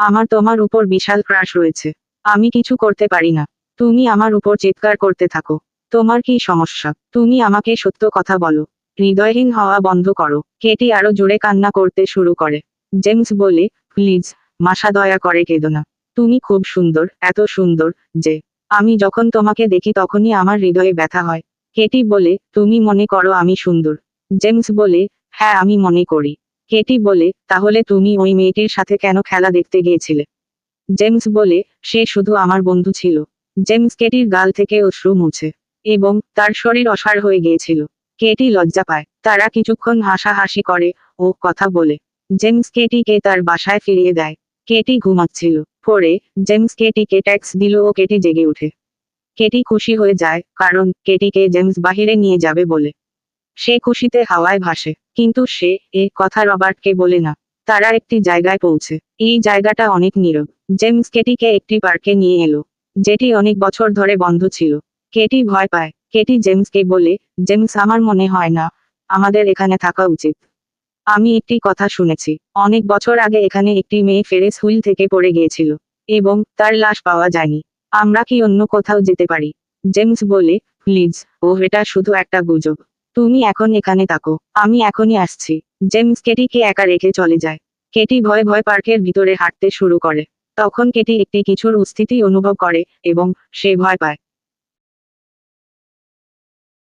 আমার তোমার উপর বিশাল ক্রাশ রয়েছে। আমি কিছু করতে পারি না। তুমি আমার উপর চিৎকার করতে থাকো। তোমার কি সমস্যা? তুমি আমাকে সত্য কথা বলো। হৃদয়হীন হওয়া বন্ধ করো। কেটি আরও জোরে কান্না করতে শুরু করে। জেমস বলে, প্লিজ, মাসা দয়া করে কেঁদো না। তুমি খুব সুন্দর, এত সুন্দর, যে, আমি যখন তোমাকে দেখি তখনই আমার হৃদয়ে ব্যথা হয়। কেটি বলে, তুমি মনে করো আমি সুন্দর। জেমস বলে হ্যাঁ আমি মনে করি। কেটি বলে, তাহলে তুমি ওই মেয়েটির সাথে কেন খেলা দেখতে গিয়েছিলে? জেমস বলে, সে শুধু আমার বন্ধু ছিল। জেমস কেটির গাল থেকে অশ্রু মুছে এবং তার শরীর অসাড় হয়ে গিয়েছিল। কেটি লজ্জা পায়। তারা কিছুক্ষণ হাসাহাসি করে ও কথা বলে। জেমস কেটিকে তার বাসায় ফিরিয়ে দেয়। কেটি ঘুমাচ্ছিল। পরে জেমস কেটিকে ট্যাক্স দিল ও কেটি জেগে ওঠে। কেটি খুশি হয়ে যায়, কারণ কেটিকে জেমস বাহিরে নিয়ে যাবে বলে। সে খুশিতে হাওয়ায় ভাসে। কিন্তু সে এ কথা রবার্টকে বলে না। তারা একটি জায়গায় পৌঁছে। এই জায়গাটা অনেক নীরব। জেমস কেটিকে একটি পার্কে নিয়ে এলো। যেটি অনেক বছর ধরে বন্ধ ছিল। কেটি ভয় পায়। কেটি জেমসকে বলে, জেমস, আমার মনে হয় না। আমাদের এখানে থাকা উচিত। আমি একটি কথা শুনেছি। অনেক বছর আগে এখানে একটি মেয়ে ফেরেস হুইল থেকে পড়ে গিয়েছিল। এবং তার লাশ পাওয়া যায়নি। আমরা কি অন্য কোথাও যেতে পারি? জেমস বলে, প্লিজ। ও এটা শুধু একটা গুজব। তুমি এখন এখানে থাকো। আমি এখনই আসছি। জেমস কেটিকে একা রেখে চলে যায়। কেটি ভয় ভয় পার্কের ভিতরে হাঁটতে শুরু করে। তখন কেটি একটি কিছুর উপস্থিতি অনুভব করে এবং সে ভয় পায়।